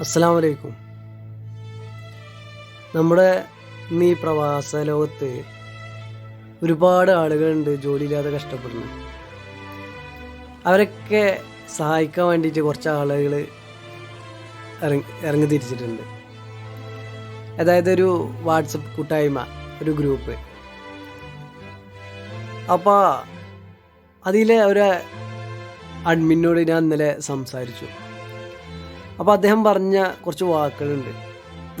അസ്സാം വലൈക്കും നമ്മുടെ ഇന്ന് ഈ പ്രവാസ ലോകത്ത് ഒരുപാട് ആളുകളുണ്ട് ജോലിയില്ലാതെ കഷ്ടപ്പെടുന്നു. അവരൊക്കെ സഹായിക്കാൻ വേണ്ടിയിട്ട് കുറച്ച് ആളുകൾ ഇറങ്ങി ഇറങ്ങി തിരിച്ചിട്ടുണ്ട്. അതായത് ഒരു വാട്സപ്പ് കൂട്ടായ്മ ഒരു ഗ്രൂപ്പ്. അപ്പോൾ അതിലെ ഒരു അഡ്മിനോട് ഞാൻ ഇന്നലെ സംസാരിച്ചു. അപ്പോൾ അദ്ദേഹം പറഞ്ഞ കുറച്ച് വാക്കുകളുണ്ട്.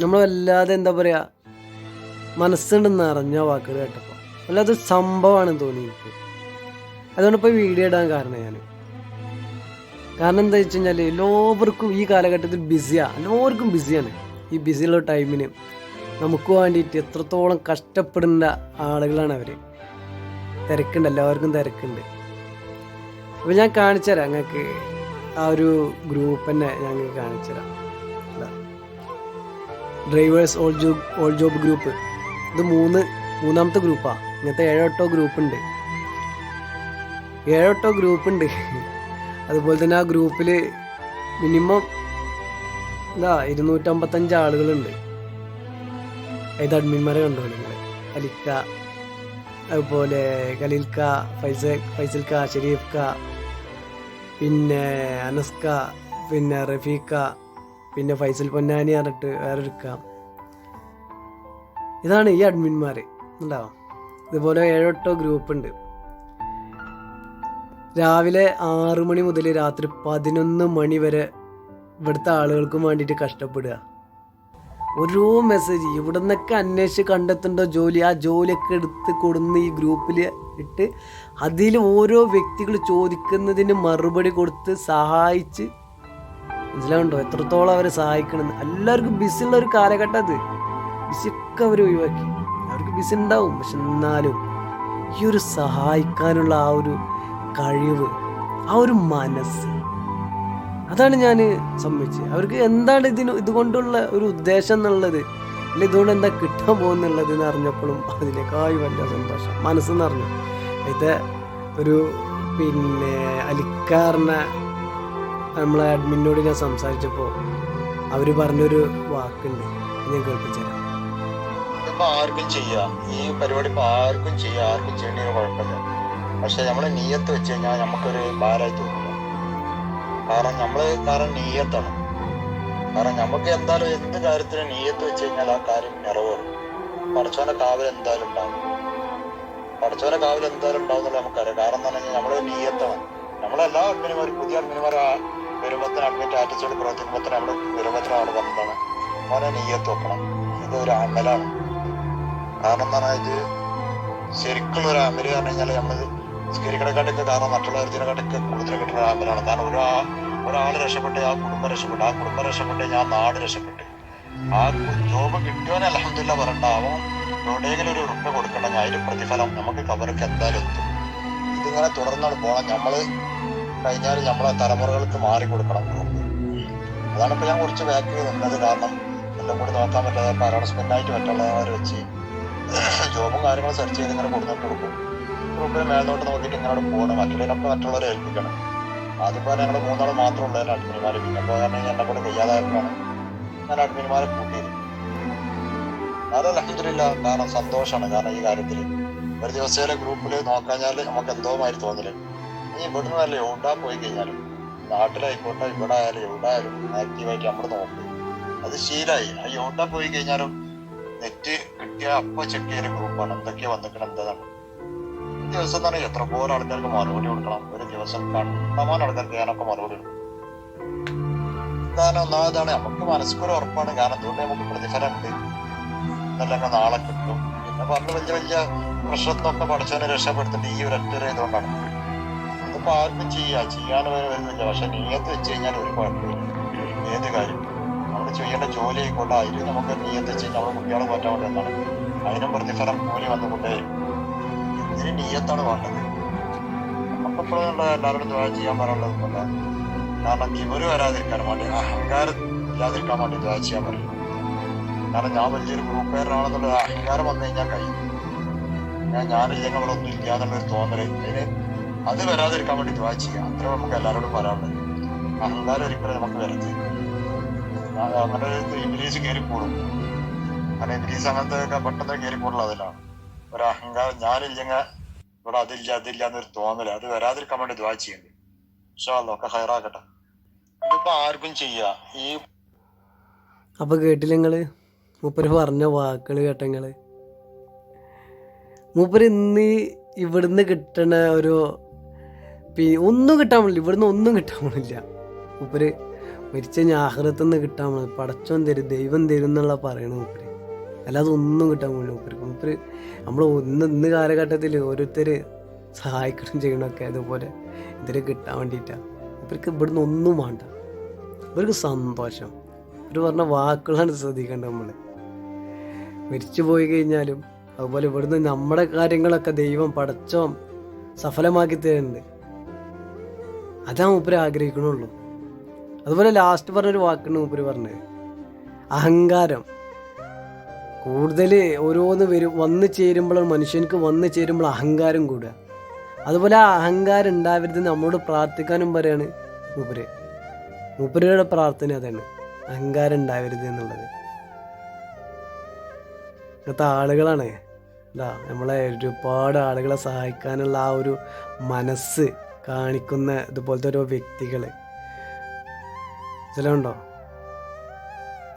നമ്മൾ വല്ലാതെ എന്താ പറയുക മനസ്സുണ്ട് നിറഞ്ഞ വാക്കുകൾ കേട്ടപ്പോൾ വല്ലാതെ സംഭവമാണെന്ന് തോന്നി എനിക്ക്. അതുകൊണ്ട് ഇപ്പോൾ വീഡിയോ ഇടാൻ കാരണം ഞാൻ കാരണം എന്താ വെച്ച് കഴിഞ്ഞാൽ എല്ലാവർക്കും ഈ കാലഘട്ടത്തിൽ ബിസിയാണ് എല്ലാവർക്കും ബിസിയാണ്. ഈ ബിസിയുള്ള ടൈമിന് നമുക്ക് വേണ്ടിയിട്ട് എത്രത്തോളം കഷ്ടപ്പെടേണ്ട ആളുകളാണ് അവർ തിരക്കുണ്ട് എല്ലാവർക്കും തിരക്കുണ്ട്. അപ്പോൾ ഞാൻ കാണിച്ചു തരാം ഞങ്ങൾക്ക് ആ ഒരു ഗ്രൂപ്പ് തന്നെ ഞങ്ങൾക്ക് കാണിച്ചു തരാം. Drivers all job all job group ഇത് മൂന്ന് മൂന്നാമത്തെ ഗ്രൂപ്പാണ് ഇങ്ങനത്തെ ഏഴോട്ടോ ഗ്രൂപ്പുണ്ട് ഗ്രൂപ്പ് ഉണ്ട്. അതുപോലെ തന്നെ ആ ഗ്രൂപ്പിൽ മിനിമം എന്താ ഇരുന്നൂറ്റമ്പത്തഞ്ച് ആളുകളുണ്ട്. ഇത് അഡ്മിന്മാരെ കണ്ടോ നിങ്ങൾ അലിക്ക അതുപോലെ ഖലീൽക്ക ഫൈസ ഫൈസൽക്ക ഷെരീഫ്ക്ക പിന്നെ അനസ്ക പിന്നെ റഫീഖ പിന്നെ ഫൈസൽ പൊന്നാനി പറഞ്ഞിട്ട് വേറെ എടുക്കാം ഇതാണ് ഈ അഡ്മിന്മാർ ഉണ്ടാവും ഇതുപോലെ ഏഴെട്ടോ ഗ്രൂപ്പ് ഉണ്ട്. രാവിലെ ആറ് മണി മുതൽ രാത്രി പതിനൊന്ന് മണി വരെ ഇവിടുത്തെ ആളുകൾക്കും വേണ്ടിയിട്ട് കഷ്ടപ്പെടുക. ഓരോ മെസ്സേജ് ഇവിടെ നിന്നൊക്കെ അന്വേഷിച്ച് കണ്ടെത്തേണ്ട ജോലി? ആ ജോലിയൊക്കെ എടുത്ത് കൊടുന്ന് ഈ ഗ്രൂപ്പിൽ ഇട്ട് അതിൽ ഓരോ വ്യക്തികൾ ചോദിക്കുന്നതിന് മറുപടി കൊടുത്ത് സഹായിച്ച് മനസ്സിലാവുണ്ടോ എത്രത്തോളം അവരെ സഹായിക്കണം എല്ലാവർക്കും ബിസി ഉള്ള ഒരു കാലഘട്ടം അത്. ബിസിയൊക്കെ അവർ ഒഴിവാക്കി. അവർക്ക് ബിസി ഉണ്ടാവും. പക്ഷെ എന്നാലും ഈ ഒരു സഹായിക്കാനുള്ള ആ ഒരു കഴിവ് ആ ഒരു മനസ്സ് അതാണ് ഞാൻ സമ്മതിച്ചത്. അവർക്ക് എന്താണ് ഇതിന് ഇതുകൊണ്ടുള്ള ഒരു ഉദ്ദേശം എന്നുള്ളത് അല്ലെങ്കിൽ ഇതുകൊണ്ട് എന്താ കിട്ടാൻ പോകുന്നുള്ളത് എന്ന് അറിഞ്ഞപ്പോഴും അതിനേക്കായി വലിയ സന്തോഷം. മനസ്സെന്ന് അറിഞ്ഞു. ഇത് ഒരു പിന്നെ അലിക്കാറിന നമ്മളെ അഡ്മിനോട് ഞാൻ സംസാരിച്ചപ്പോൾ അവർ പറഞ്ഞൊരു വാക്കുണ്ട്. ഞാൻ കേൾപ്പിച്ചുതരാം തരാം. ആർക്കും ചെയ്യാം. ഈ പരിപാടി ഇപ്പൊ ആർക്കും ചെയ്യാം. ആർക്കും ചെയ്യണ കുഴപ്പമില്ല. പക്ഷെ നമ്മളെ നീയത്ത് വെച്ച് കഴിഞ്ഞാൽ നമുക്കൊരു ഭാരമായി തോന്നില്ല കാരണം നമ്മൾ കാരണം നീയത്താണ്. കാരണം നമുക്ക് എന്തായാലും എന്ത് കാര്യത്തിന് നീയത്ത് വെച്ച് കഴിഞ്ഞാൽ ആ കാര്യം നിറവേറും. പഠിച്ചവന്റെ കാവൽ എന്തായാലും ഉണ്ടാവും. പഠിച്ചവന്റെ കാവൽ എന്തായാലും ഉണ്ടാവും എന്നുള്ള നമുക്കറിയാം. കാരണം എന്ന് പറഞ്ഞാൽ നമ്മൾ നീയത്താണ്. നമ്മളെല്ലാ അഡ്മിനുമാരും പുതിയ ഒരു വരുമ്പത്തിന് അഡ്മിറ്റ് ആറ്റിച്ചോട് പ്രവർത്തിക്കുമ്പോൾ നമ്മൾ വരുമ്പത്തിന് ആൾ പറഞ്ഞതാണ് മോനെ നീയത്ത് വെക്കണം. ഇത് ഒരു അമലാണ്. കാരണം എന്താണ് ഇത് ശരിക്കുള്ള ഒരു അമൽ പറഞ്ഞു കഴിഞ്ഞാൽ നമ്മൾ സ്കരിക്കണക്കാട്ടൊക്കെ കാരണം മറ്റുള്ളവരത്തിനെക്കാട്ടൊക്കെ കൂടുതൽ കിട്ടുന്ന അമലാണ് കാരണം ഒരാ ഒരാൾ രക്ഷപ്പെട്ട് ആ കുടുംബം രക്ഷപ്പെട്ടു ആ കുടുംബം രക്ഷപ്പെട്ട് ഞാൻ നാട് രക്ഷപ്പെട്ടു. ആ ജോബ് കിട്ടിയവനെ അലഹമില്ല പറയണ്ട. അവൻ എവിടെയെങ്കിലും ഒരു ഉറപ്പ് കൊടുക്കണമെങ്കിൽ അതിന് പ്രതിഫലം നമുക്ക് കവർക്ക് എന്തായാലും എത്തും. ഇതിങ്ങനെ തുടർന്നാണ് പോകണം നമ്മൾ കഴിഞ്ഞാൽ നമ്മളെ തലമുറകൾക്ക് മാറി കൊടുക്കണം. അതാണ് ഇപ്പൊ ഞാൻ കുറച്ച് ബാക്ക് നിന്നത്. കാരണം എല്ലാം കൂടി നോക്കാൻ പറ്റാതെ അനൗൺസ്മെന്റ് ആയിട്ട് മറ്റുള്ളവരെ വെച്ച് ജോബും കാര്യങ്ങളും സെർച്ച് ചെയ്ത് ഇങ്ങനെ കൊടുത്തിട്ട് കൊടുക്കും. ഗ്രൂപ്പിൽ മേൽനോട്ട് നോക്കിയിട്ട് ഇങ്ങനെ പോകണം. അച്ഛനൊപ്പം മറ്റുള്ളവരെ ഏൽപ്പിക്കണം. പോലെ ഞങ്ങൾ മൂന്നാൾ മാത്രം ഉള്ളതിന് അഡ്മിന്മാർ പിന്നെ അപ്പോൾ കാരണം എന്നെ കൂടെ കഴിയാതായപ്പോഴാണ് ഞാൻ അഡ്മിന്മാരെ കൂട്ടിയത്. അത് അലഹമില്ല കാരണം സന്തോഷമാണ്. കാരണം ഈ കാര്യത്തിൽ ഒരു ദിവസത്തെ ഗ്രൂപ്പിൽ നോക്കാഞ്ഞാൽ നമുക്ക് എന്തോ മാതിരി തോന്നില്ല ഇനി ഇവിടുന്ന് നല്ല എവിടാ പോയി കഴിഞ്ഞാലും നാട്ടിലായിക്കോട്ടെ ഇവിടെ ആയാലും എവിടെ ആയാലും ആക്റ്റീവായിട്ട് നമ്മൾ നോക്കും. അത് ശീലായി. ആ എവിടാ പോയി കഴിഞ്ഞാലും നെറ്റ് കിട്ടിയ അപ്പൊ ചെക്ക് ചെയ്യുന്ന ഗ്രൂപ്പാണ് എന്തൊക്കെയാ വന്നിക്കണം എന്താണ് ദിവസം തന്നെ എത്ര പോലെ ആൾക്കാർക്ക് മറുപടി കൊടുക്കണം. ഒരു ദിവസം കണ്ടമാൻ ആൾക്കാർക്ക് ഞാനൊക്കെ മറുപടി കൊടുക്കും. കാരണം ഒന്നാമതാണ് നമുക്ക് മനസ്സിലൊരു ഉറപ്പാണ്. കാരണം അതുകൊണ്ട് നമുക്ക് പ്രതിഫലം ഉണ്ട് എന്നല്ലൊക്കെ നാളെ കിട്ടും. പിന്നെ പറഞ്ഞ് വലിയ വലിയ പ്രശ്നത്തൊക്കെ പഠിച്ചവനെ രക്ഷപ്പെടുത്തിട്ട് ഈ ഒരു ഒറ്റ ഇതുകൊണ്ടാണ്. ഇതിപ്പോ ആർക്കും ചെയ്യാം. ചെയ്യാൻ വരെ വരുന്നില്ല പക്ഷെ നീയത്ത് വെച്ച് കഴിഞ്ഞാൽ ഒരു കുഴപ്പമില്ല. ഏത് കാര്യം? നമ്മൾ ചെയ്യേണ്ട ജോലി ആയിക്കോട്ടെ. അതിൽ നമുക്ക് നീയത്ത് വെച്ച് കഴിഞ്ഞാൽ നമ്മുടെ കുട്ടികളെ പറ്റാൻ വേണ്ടി എന്താണ് അതിനും പ്രതിഫലം കൂലി വന്നുകൊണ്ടേ ഇതിന് നീയത്താണ് വേണ്ടത്. നമുക്കിപ്പോഴുള്ള എല്ലാവരോടും ദ്വാര ചെയ്യാൻ പറയാനുള്ളത് പോലെ കാരണം ഇവർ വരാതിരിക്കാൻ വേണ്ടി അഹങ്കാരം ഇല്ലാതിരിക്കാൻ വേണ്ടി ദ്വാര ചെയ്യാൻ പറയും. കാരണം ഞാൻ വലിയൊരു ഗ്രൂപ്പുകാരനാണെന്നുള്ള അഹങ്കാരം വന്നു കഴിഞ്ഞാൽ കഴിയും. ഞാൻ ഞാനില്ലെങ്കിൽ അവിടെ ഒന്നും ഇല്ല എന്നുള്ളൊരു തോന്നൽ അതിന് അത് വരാതിരിക്കാൻ വേണ്ടി ദ്വാര ചെയ്യാം. അത്ര നമുക്ക് എല്ലാവരോടും പറയാനുള്ളത്. അഹങ്കാരം ഒരിക്കലും നമുക്ക് വരരുത് അങ്ങനെ ഇംഗ്ലീഷ് കയറി കൂടും. കാരണം ഇംഗ്ലീഷ് അങ്ങനത്തെ പെട്ടെന്ന് കയറി അതിലാണ്. ഒരു അഹങ്കാരം ഞാനില്ലെങ്കിൽ ഇവിടെ അതില്ല അതില്ല എന്നൊരു തോന്നൽ. അത് വരാതിരിക്കാൻ വേണ്ടി ദ്വാ ചെയ്യുന്നുണ്ട് പക്ഷേ ഒക്കെ ഹൈറാക്കട്ടെ. ഇതിപ്പോ ആർക്കും ചെയ്യാ? ഈ അപ്പൊ കേട്ടില്ല മൂപ്പര് പറഞ്ഞ വാക്കുകൾ കേട്ടങ്ങൾ മൂപ്പര് ഇന്ന് ഇവിടുന്ന് കിട്ടണ ഒരു ഒന്നും കിട്ടാൻ പോണില്ല. ഇവിടുന്ന് ഒന്നും കിട്ടാൻ പോണില്ല. മൂപ്പര് മരിച്ച ഞാഹൃത്തുനിന്ന് കിട്ടാൻ പറ്റില്ല പടച്ചോൻ തരും ദൈവം തരും എന്നുള്ള പറയണ മൂപ്പര്. അല്ലാതെ ഒന്നും കിട്ടാൻ പോണില്ല മൂപ്പര് മൂപ്പര് നമ്മൾ ഒന്ന് ഇന്ന് കാലഘട്ടത്തിൽ ഓരോരുത്തർ സഹായിക്കണം ചെയ്യണമൊക്കെ അതുപോലെ ഇതിൽ കിട്ടാൻ വേണ്ടിയിട്ടാണ് ഇവർക്ക് ഇവിടുന്ന് ഒന്നും വേണ്ട. ഇവർക്ക് സന്തോഷം. ഇവർ പറഞ്ഞ വാക്കുകളാണ് ശ്രദ്ധിക്കേണ്ടത് നമ്മൾ മരിച്ചു പോയി കഴിഞ്ഞാലും അതുപോലെ ഇവിടുന്ന് നമ്മുടെ കാര്യങ്ങളൊക്കെ ദൈവം പടച്ചോം സഫലമാക്കി തരുന്നുണ്ട്. അതാ മൂപ്പര് ആഗ്രഹിക്കണുള്ളൂ. അതുപോലെ ലാസ്റ്റ് പറഞ്ഞൊരു വാക്കാണ് മൂപ്പര് പറഞ്ഞത്. അഹങ്കാരം. കൂടുതൽ ഓരോന്ന് വരും. വന്നു ചേരുമ്പോൾ മനുഷ്യനക്ക് വന്നു ചേരുമ്പോൾ അഹങ്കാരം കൂടുക. അതുപോലെ ആ അഹങ്കാരം ഉണ്ടാവരുത് നമ്മളോട് പ്രാർത്ഥിക്കാനും പറയാണ് മൂപ്പര്. മൂപ്പരുടെ പ്രാർത്ഥന അതാണ്. അഹങ്കാരം ഉണ്ടാവരുത് എന്നുള്ളത്. ഇങ്ങനത്തെ ആളുകളാണ്. എന്താ നമ്മളെ ഒരുപാട് ആളുകളെ സഹായിക്കാനുള്ള ആ ഒരു മനസ്സ് കാണിക്കുന്ന ഇതുപോലത്തെ ഓരോ വ്യക്തികൾ ചിലവുണ്ടോ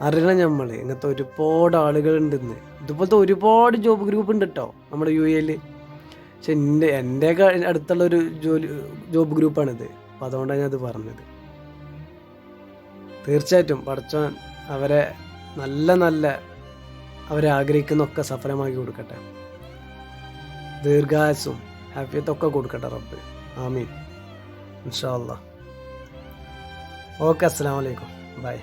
അറിയണം നമ്മൾ ഇങ്ങനത്തെ ഒരുപാട് ആളുകളുണ്ടെന്ന്. ഇതുപോലത്തെ ഒരുപാട് ജോബ് ഗ്രൂപ്പ് ഉണ്ട് കേട്ടോ നമ്മുടെ യു എയിൽ പക്ഷെ എന്റെ എന്റെ അടുത്തുള്ള ഒരു ജോലി ജോബ് ഗ്രൂപ്പാണിത് അപ്പം അതുകൊണ്ടാണ് ഞാനത് പറഞ്ഞത്. തീർച്ചയായിട്ടും പഠിച്ചാൻ അവരെ നല്ല നല്ല അവരെ ആഗ്രഹിക്കുന്നൊക്കെ സഫലമാക്കി കൊടുക്കട്ടെ. ദീർഘായുസും ഹാപ്പിയത്തൊക്കെ കൊടുക്കട്ടെ റബ്ബ്. ആമീൻ. ഇൻഷാ ഓക്കെ അസ്സാം വലൈക്കും ബൈ.